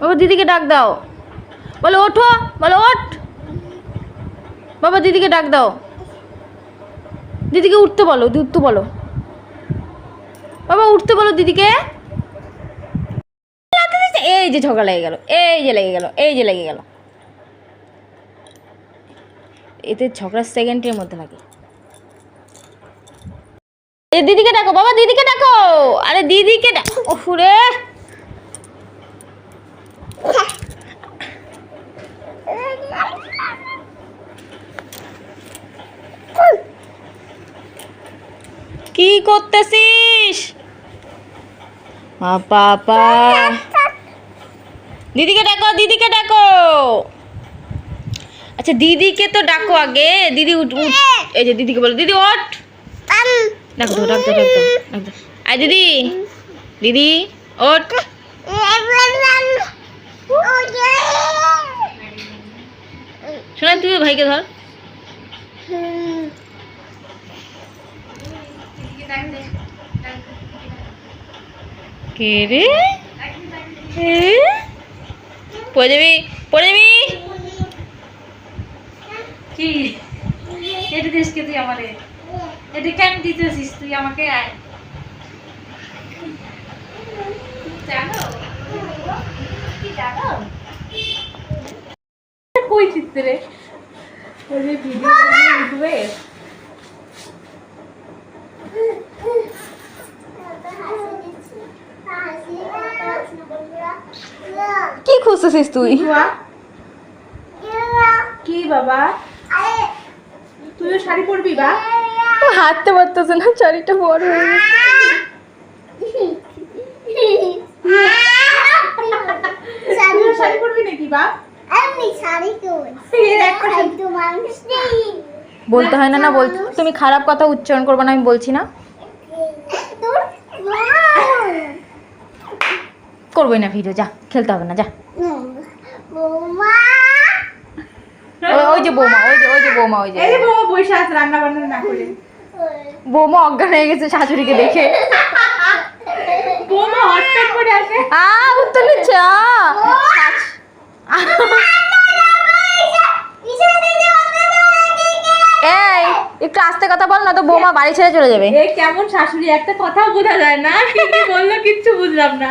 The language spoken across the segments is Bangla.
বাবা দিদিকে ডাক দাও। বলো, ওঠো, বলো, ওঠ। বাবা, দিদিকে ডাক দাও। দিদিকে উঠতে বলো উঠতে বলো। বাবা, উঠতে বলো দিদিকে। এই যে ঝগড়া লেগে গেল, এই যে লেগে গেল, এই যে লেগে গেল। এতে ঝগড়া সেকেন্ডের মধ্যে লাগে। এ, দিদিকে ডাকো, বাবা, দিদিকে ডাকো। আরে, দিদিকে ডাকো ওফুরে কি করতেছিস? দিদিকে ডাকো দিদিকে ডাকো। আচ্ছা দিদিকে তো ডাকো আগে। দিদি উঠ উঠ। এই যে দিদিকে বলো, দিদি ওঠ। দিদি দিদি, ওঠ। শোনা তুই ভাইকে ধর। কে রে? পড়ে যাবি পড়ে যাবি কি? এটা দেশকে তুই আমারে? এটা কেন দিতেছিস তুই আমাকে? আয় কই চিত্রে ভিডিও ইউটিউবে কি খুঁজতেছিস তুই কি বাবা তুইও শাড়ি পরবি বা হাঁটতে পারতেছে না চারিটা বড় হয়ে গেছে শাড়ি পরবি নাকি বা এর একটা বলতে হয় না না বলতে তুমি খারাপ কথা উচ্চারণ করবে না আমি বলছি না? করবোই না ভিডিও যা খেলতে হবে না যা। ওই- যে বৌমা ওই যে ওই যে বৌমা ওই যে। এই বসে আছে রান্না বান্না না করে। বৌমা অজ্ঞান হয়ে গেছে শাশুড়িকে দেখে। বৌমা হটপট করে আসে। আ উত্তর চা এই একটু আস্তে কথা বল না তো বৌমা বাড়ি ছেড়ে চলে যাবে। এ কেমন শাশুড়ি একটা কথা বোঝা যায় না কি কি বলল কিচ্ছু বুঝলাম না।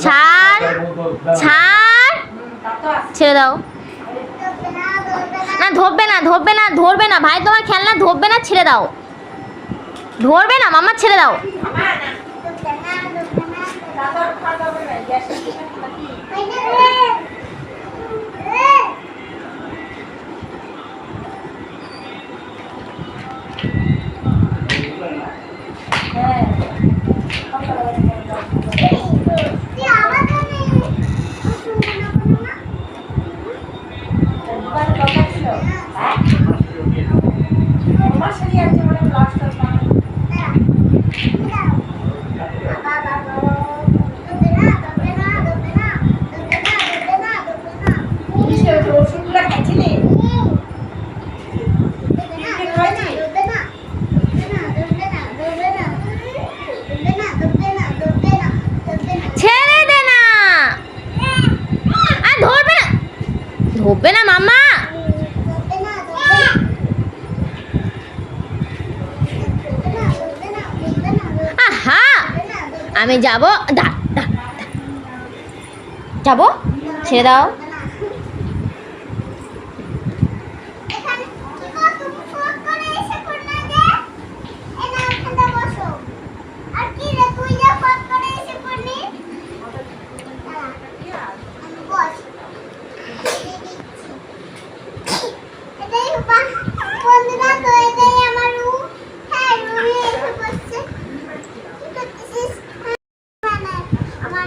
ছাড় ছাড় ছেড়ে দাও না ধরবে না ধরবে না ভাই তোমার খেলনা ধরবে না ছেড়ে দাও ধরবে না মামা ছেড়ে দাও দে না আর ধরবে না ধরবে না মামা আহা আমি যাব দা যাব? ছেড়ে দাও।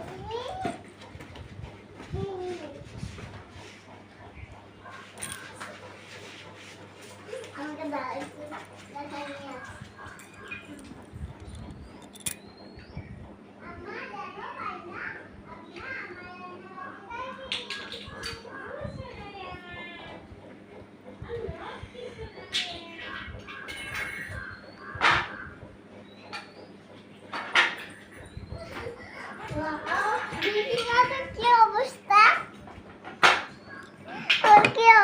আমাকে